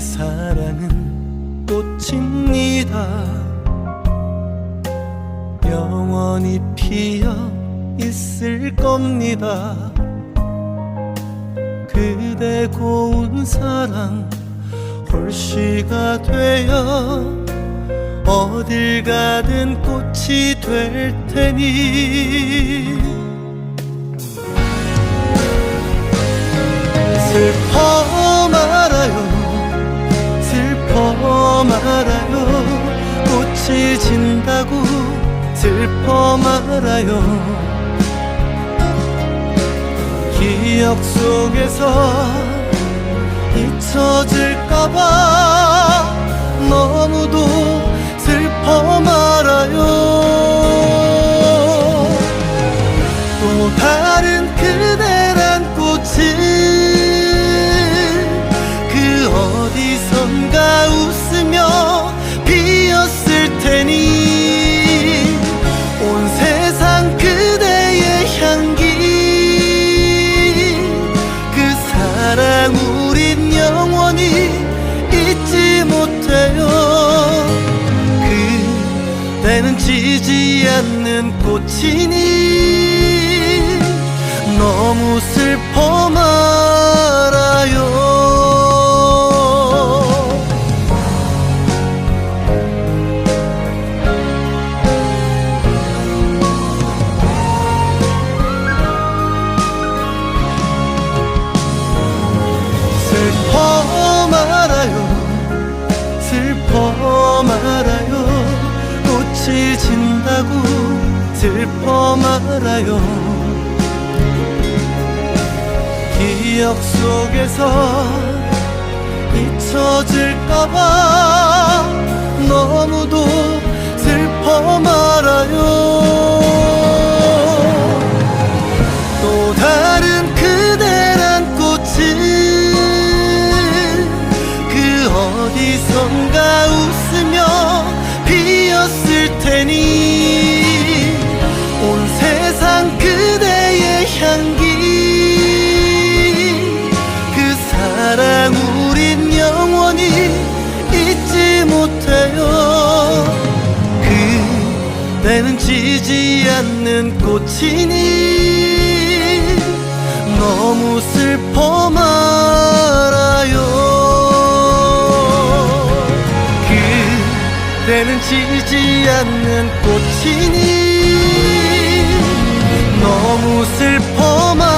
사랑은 꽃입니다. 영원히 피어 있을 겁니다. 그대 고운 사랑 홀씨가 되어 어딜 가든 꽃이 될 테니. 슬퍼 슬퍼 말아요. 기억 속에서 잊혀질까봐 사랑 우린 영원히 잊지 못해요. 그대는 지지 않는 꽃이니 너무 슬퍼 말아요. 꽃이 진다고 슬퍼 말아요. 기억 속에서 잊혀질까봐 때는 지지 않는 꽃이니 너무 슬퍼 말아요. 그때는 지지 않는 꽃이니 너무 슬퍼 말아요